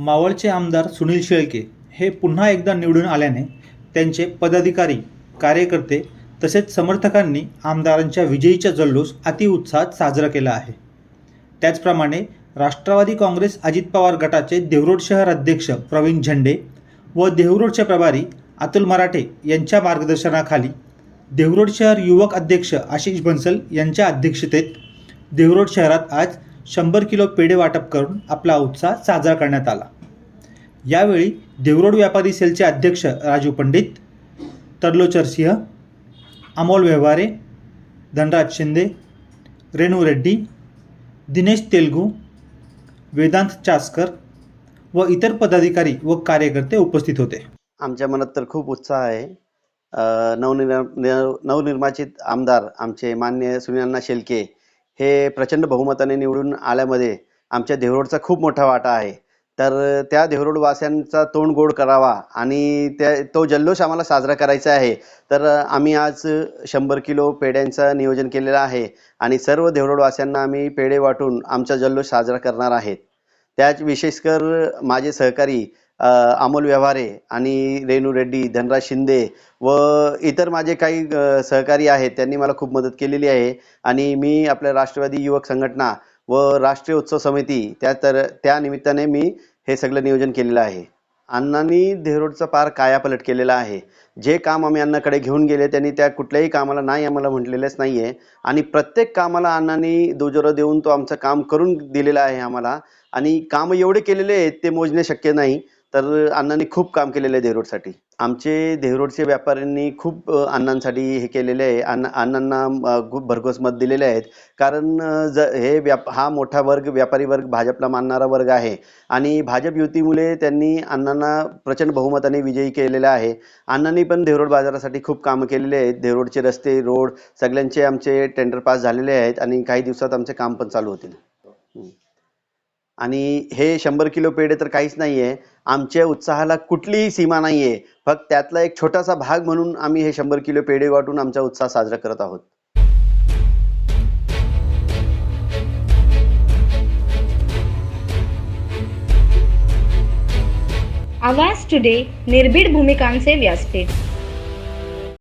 मावळचे आमदार सुनील शेळके हे पुन्हा एकदा निवडून आल्याने त्यांचे पदाधिकारी कार्यकर्ते तसेच समर्थकांनी आमदारांच्या विजयीचा जल्लोष अतिउत्साहात साजरा केला आहे. त्याचप्रमाणे राष्ट्रवादी काँग्रेस अजित पवार गटाचे देवरोड शहर अध्यक्ष प्रवीण झेंडे व देवरोडचे प्रभारी अतुल मराठे यांच्या मार्गदर्शनाखाली देवरोड शहर युवक अध्यक्ष आशिष बन्सल यांच्या अध्यक्षतेत देवरोड शहरात आज शंभर किलो पेढे वाटप करून आपला उत्साह साजरा करण्यात आला. यावेळी देवरोड व्यापारी सेलचे अध्यक्ष राजू पंडित तरलोचर सिंह अमोल व्यवहारे धनराज शिंदे रेणू रेड्डी दिनेश तेलगू वेदांत चासकर व इतर पदाधिकारी व कार्यकर्ते उपस्थित होते. आमच्या मनात तर खूप उत्साह आहे. नवनिर्मा न- नवनिर्वाचित आमदार आमचे मान्य सुनीलांना शेलके हे प्रचंड बहुमताने निवडून आल्यामध्ये आमच्या देवरोडचा खूप मोठा वाटा आहे. तर त्या देवरोडवास्यांचा तोंड गोड करावा आणि त्या तो जल्लोष आम्हाला साजरा करायचा आहे. तर आम्ही आज शंभर किलो पेढ्यांचं नियोजन केलेलं आहे आणि सर्व देवरोडवासियांना आम्ही पेढे वाटून आमचा जल्लोष साजरा करणार आहेत. त्याच विशेषकर माझे सहकारी अमोल व्यवहारे आणि रेणू रेड्डी धनराज शिंदे व इतर माझे काही सहकारी आहेत त्यांनी मला खूप मदत केलेली आहे. आणि मी आपल्या राष्ट्रवादी युवक संघटना व राष्ट्रीय उत्सव समिती त्या तर त्या निमित्ताने मी हे सगळं नियोजन केलेलं आहे. अण्णांनी देहरोडचा पार कायापलट केलेला आहे. जे काम आम्ही अण्णाकडे घेऊन गेले त्यांनी त्या कुठल्याही कामाला नाही आम्हाला म्हटलेलंच नाही आहे आणि प्रत्येक कामाला अण्णांनी दुजोरं देऊन तो आमचं काम करून दिलेलं आहे आम्हाला. आणि काम एवढे केलेले आहेत ते मोजणे शक्य नाही. तर अण्णांनी खूप काम केलेलं आहे देहरोडसाठी. आमचे देहरोडचे व्यापाऱ्यांनी खूप अण्णांसाठी हे केलेले आहे. अण्णा अण्णांना खूप भरघोस मत दिलेले आहेत. कारण ज हे व्याप हा मोठा वर्ग व्यापारी वर्ग भाजपला मानणारा वर्ग आहे. आणि भाजप युतीमुळे त्यांनी अण्णांना प्रचंड बहुमताने विजयी केलेला आहे. अण्णांनी पण देहरोड बाजारासाठी खूप कामं केलेले आहेत. देहरोडचे रस्ते रोड सगळ्यांचे आमचे टेंडर पास झालेले आहेत. आणि काही दिवसात आमचे काम पण चालू होतील. आणि हे शंभर किलो पेढे तर काहीच नाही आहे आमच्या उत्साहाला कुठलीही सीमा नाही आहे फक्त त्यातला एक छोटासा भाग म्हणून आम्ही हे शंभर किलो पेढे वाटून आमचा उत्साह साजरा करत आहोत. आवाज टुडे निर्भीड भूमिकांचे व्यासपीठ.